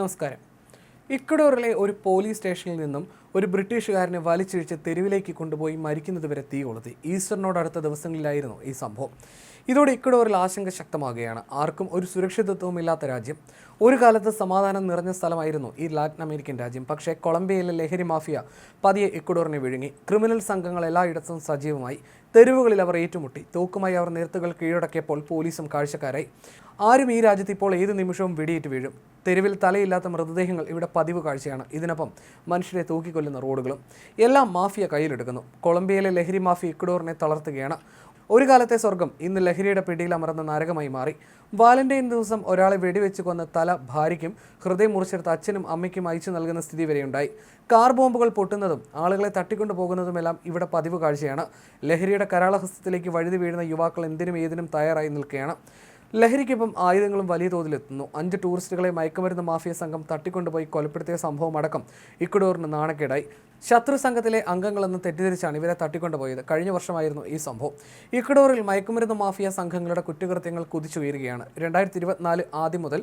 നമസ്കാരം. ഇക്വഡോറിലെ ഒരു പോലീസ് സ്റ്റേഷനിൽ നിന്നും ഒരു ബ്രിട്ടീഷുകാരനെ വലിച്ചിഴിച്ച് തെരുവിലേക്ക് കൊണ്ടുപോയി മരിക്കുന്നത് വരെ തീ കൊളുത്തി. ഈസ്റ്ററിനോടടുത്ത ദിവസങ്ങളിലായിരുന്നു ഈ സംഭവം. ഇതോടെ ഇക്വഡോറിൽ ആശങ്ക ശക്തമാകുകയാണ്. ആർക്കും ഒരു സുരക്ഷിതത്വവും ഇല്ലാത്ത രാജ്യം. ഒരു കാലത്ത് സമാധാനം നിറഞ്ഞ സ്ഥലമായിരുന്നു ഈ ലാറ്റിൻ അമേരിക്കൻ രാജ്യം. പക്ഷേ കൊളംബിയയിലെ ലഹരി മാഫിയ പതിയെ ഇക്വഡോറിനെ വിഴുങ്ങി. ക്രിമിനൽ സംഘങ്ങൾ എല്ലായിടത്തും സജീവമായി. തെരുവുകളിൽ അവർ ഏറ്റുമുട്ടി. തോക്കുമായി അവർ നിരത്തുകൾ കീഴടക്കിയപ്പോൾ പോലീസും കാഴ്ചക്കാരായി. ആരും ഈ രാജ്യത്ത് ഇപ്പോൾ ഏത് നിമിഷവും വെടിയേറ്റ് വീഴും. തെരുവിൽ തലയില്ലാത്ത മൃതദേഹങ്ങൾ ഇവിടെ പതിവ് കാഴ്ചയാണ്. ഇതിനൊപ്പം മനുഷ്യരെ തൂക്കിക്കൊല്ലുന്ന റോഡുകളും എല്ലാം മാഫിയ കയ്യിലെടുക്കുന്നു. കൊളംബിയയിലെ ലഹരി മാഫിയ ഇക്വഡോറിനെ തളർത്തുകയാണ്. ഒരു കാലത്തെ സ്വർഗം ഇന്ന് ലഹരിയുടെ പിടിയിൽ അമർന്ന നരകമായി മാറി. വാലന്റൈൻ ദിവസം ഒരാളെ വെടിവെച്ച് കൊന്ന തല ഭാര്യയ്ക്കും ഹൃദയം മുറിച്ചെടുത്ത അച്ഛനും അമ്മയ്ക്കും അയച്ചു നൽകുന്ന സ്ഥിതി വരെയുണ്ടായി. കാർ ബോംബുകൾ പൊട്ടുന്നതും ആളുകളെ തട്ടിക്കൊണ്ടു പോകുന്നതുമെല്ലാം ഇവിടെ പതിവ് കാഴ്ചയാണ്. ലഹരിയുടെ കരാളഹസ്തത്തിലേക്ക് വഴുതി വീഴുന്ന യുവാക്കൾ എന്തിനും ഏതിനും തയ്യാറായി നിൽക്കുകയാണ്. ലഹരിക്കൊപ്പം ആയുധങ്ങളും വലിയ തോതിൽ എത്തുന്നു. അഞ്ച് ടൂറിസ്റ്റുകളെ മയക്കുമരുന്ന് മാഫിയ സംഘം തട്ടിക്കൊണ്ടുപോയി കൊലപ്പെടുത്തിയ സംഭവം അടക്കം ഇക്വഡോറിന് നാണക്കേടായി. ശത്രു സംഘത്തിലെ അംഗങ്ങളെന്ന് തെറ്റിദ്ധരിച്ചാണ് ഇവരെ തട്ടിക്കൊണ്ടുപോയത്. കഴിഞ്ഞ വർഷമായിരുന്നു ഈ സംഭവം. ഇക്വഡോറിൽ മയക്കുമരുന്ന് മാഫിയ സംഘങ്ങളുടെ കുറ്റകൃത്യങ്ങൾ കുതിച്ചുയരുകയാണ്. രണ്ടായിരത്തി ഇരുപത്തിനാല് ആദ്യം മുതൽ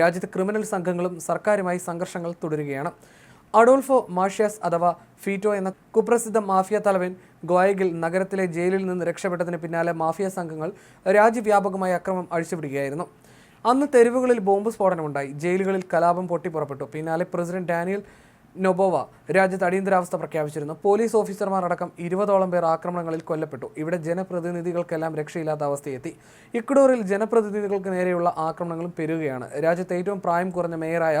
രാജ്യത്ത് ക്രിമിനൽ സംഘങ്ങളും സർക്കാരുമായി സംഘർഷങ്ങൾ തുടരുകയാണ്. അഡോൾഫോ മാഷ്യാസ് അഥവാ ഫീറ്റോ എന്ന കുപ്രസിദ്ധ മാഫിയ തലവൻ ഗോയഗിൽ നഗരത്തിലെ ജയിലിൽ നിന്ന് രക്ഷപ്പെട്ടതിന് പിന്നാലെ മാഫിയ സംഘങ്ങൾ രാജ്യവ്യാപകമായ അക്രമം അഴിച്ചുവിടുകയായിരുന്നു. അന്ന് തെരുവുകളിൽ ബോംബ് സ്ഫോടനമുണ്ടായി. ജയിലുകളിൽ കലാപം പൊട്ടിപ്പുറപ്പെട്ടു പിന്നാലെ പ്രസിഡന്റ് ഡാനിയൽ നൊബോവ രാജ്യത്ത് അടിയന്തരാവസ്ഥ പ്രഖ്യാപിച്ചിരുന്നു. പോലീസ് ഓഫീസർമാർ അടക്കം ഇരുപതോളം പേർ ആക്രമണങ്ങളിൽ കൊല്ലപ്പെട്ടു. ഇവിടെ ജനപ്രതിനിധികൾക്കെല്ലാം രക്ഷയില്ലാത്ത അവസ്ഥയെത്തി. ഇക്വഡോറിൽ ജനപ്രതിനിധികൾക്ക് നേരെയുള്ള ആക്രമണങ്ങളും പെരുകയാണ്. രാജ്യത്തെ ഏറ്റവും പ്രായം കുറഞ്ഞ മേയറായ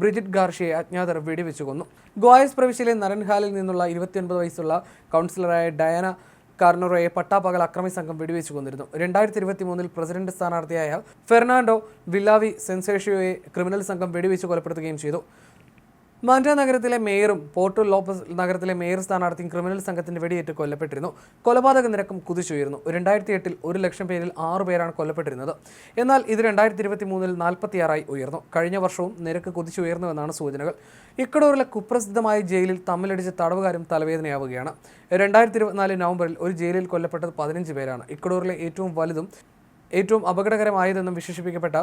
ബ്രിജിറ്റ് ഗാർഷിയെ അജ്ഞാതർ വെടിവെച്ചു കൊന്നു. ഗോയസ് പ്രവിശ്യയിലെ നരൻഹാലിൽ നിന്നുള്ള ഇരുപത്തിയൊൻപത് വയസ്സുള്ള കൗൺസിലറായ ഡയാന കാർണറോയെ പട്ടാപ്പകൽ അക്രമി സംഘം വെടിവെച്ചു കൊന്നിരുന്നു. രണ്ടായിരത്തി ഇരുപത്തി മൂന്നിൽ പ്രസിഡന്റ് സ്ഥാനാർത്ഥിയായ ഫെർണാണ്ടോ വില്ലാവി സെൻസേഷിയോയെ ക്രിമിനൽ സംഘം വെടിവെച്ച് കൊലപ്പെടുത്തുകയും ചെയ്തു. മാൻഡ നഗരത്തിലെ മേയറും പോർട്ടോ ലോപ്പസ് നഗരത്തിലെ മേയർ സ്ഥാനാർത്ഥിയും ക്രിമിനൽ സംഘത്തിന്റെ വെടിയേറ്റ് കൊല്ലപ്പെട്ടിരുന്നു. കൊലപാതക നിരക്കും കുതിച്ചുയർന്നു രണ്ടായിരത്തി എട്ടിൽ ഒരു ലക്ഷം പേരിൽ ആറു പേരാണ് കൊല്ലപ്പെട്ടിരുന്നത്. എന്നാൽ ഇത് രണ്ടായിരത്തി ഇരുപത്തി മൂന്നിൽ നാൽപ്പത്തിയാറായി ഉയർന്നു. കഴിഞ്ഞ വർഷവും നിരക്ക് കുതിച്ചുയർന്നുവെന്നാണ് സൂചനകൾ. ഇക്കഡോറിലെ കുപ്രസിദ്ധമായ ജയിലിൽ തമ്മിലടിച്ച തടവുകാരും തലവേദനയാവുകയാണ്. രണ്ടായിരത്തി ഇരുപത്തിനാല് നവംബറിൽ ഒരു ജയിലിൽ കൊല്ലപ്പെട്ടത് പതിനഞ്ച് പേരാണ്. ഇക്കഡോറിലെ ഏറ്റവും വലുതും ഏറ്റവും അപകടകരമായതെന്നും വിശേഷിപ്പിക്കപ്പെട്ട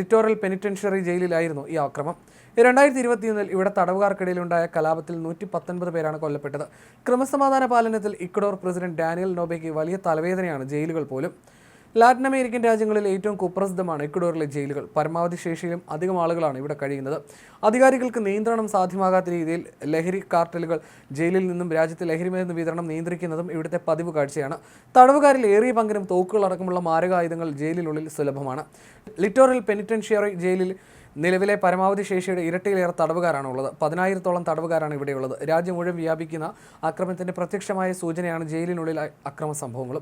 ലിറ്റോറൽ പെനിറ്റൻഷ്യറി ജയിലിലായിരുന്നു ഈ ആക്രമം. രണ്ടായിരത്തി ഇരുപത്തിയൊന്നിൽ ഇവിടെ തടവുകാർക്കിടയിലുണ്ടായ കലാപത്തിൽ നൂറ്റി പത്തൊൻപത് പേരാണ് കൊല്ലപ്പെട്ടത്. ക്രമസമാധാന പാലനത്തിൽ ഇക്വഡോർ പ്രസിഡന്റ് ഡാനിയൽ നോബയ്ക്ക് വലിയ തലവേദനയാണ് ജയിലുകൾ പോലും. ലാറ്റിൻ അമേരിക്കൻ രാജ്യങ്ങളിൽ ഏറ്റവും കുപ്രസിദ്ധമാണ് ഇക്വഡോറിലെ ജയിലുകൾ. പരമാവധി ശേഷിയിലും അധികം ആളുകളാണ് ഇവിടെ കഴിയുന്നത്. അധികാരികൾക്ക് നിയന്ത്രണം സാധ്യമാകാത്ത രീതിയിൽ ലഹരി കാർട്ടലുകൾ ജയിലിൽ നിന്നും രാജ്യത്തെ ലഹരി മരുന്ന് വിതരണം നിയന്ത്രിക്കുന്നതും ഇവിടുത്തെ പതിവ് കാഴ്ചയാണ്. തടവുകാരിൽ ഏറിയ പങ്കിനും തോക്കുകൾ അടക്കമുള്ള മാരകായുധങ്ങൾ ജയിലിനുള്ളിൽ സുലഭമാണ്. ലിറ്റോറൽ പെനിറ്റൻഷ്യറി ജയിലിൽ നിലവിലെ പരമാവധി ശേഷിയുടെ ഇരട്ടിയിലേറെ തടവുകാരാണ് ഉള്ളത് പതിനായിരത്തോളം തടവുകാരാണ് ഇവിടെയുള്ളത്. രാജ്യം മുഴുവൻ വ്യാപിക്കുന്ന ആക്രമണത്തിന്റെ പ്രത്യക്ഷമായ സൂചനയാണ് ജയിലിനുള്ളിൽ അക്രമ സംഭവങ്ങളും.